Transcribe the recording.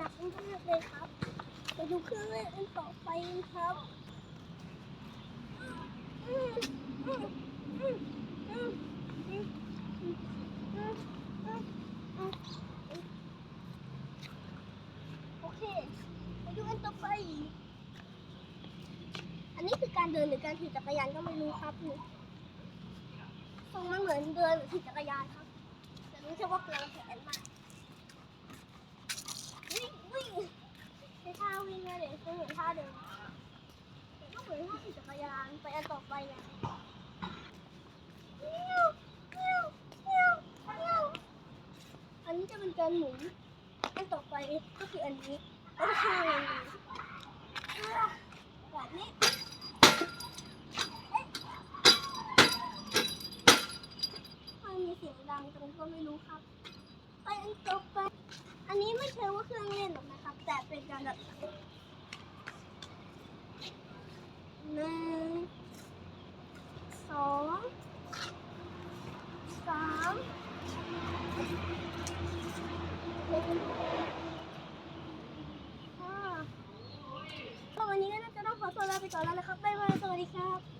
นักมากเลยครับไปดูเครื่องเล่นต่อไปครับโอเคไปดูอันต่อไป อันนี้คือการเดินหรือการขี่จักรยานก็ไม่รู้ครับทรงมันเหมือนเดินหรือขี่จักรยานครับแต่รู้ใช่ว่าเปลือ วิ่งเลยเดี๋ยวเหมือนท่าเดินแต่ก็เหมือนท่าขี่จักรยานไปอันต่อไปเนี่ยอันนี้จะเป็นการหมุนอันต่อไปก็คืออันนี้แล้วก็ข้างอันนี้แบบนี้มันมีเสียงดังตรงก็ไม่รู้ครับ ไปอันต่อไป อันนี้ไม่ใช่ว่าเครื่องเล่นหรอกนะครับ แต่เป็นการแบบห นึ่งสองสามสี่ห้าวันนี้ก็น่าจะต้องขอตัวลาไปก่อนแล้วนะครับบ๊ายบายสวัสดีครับ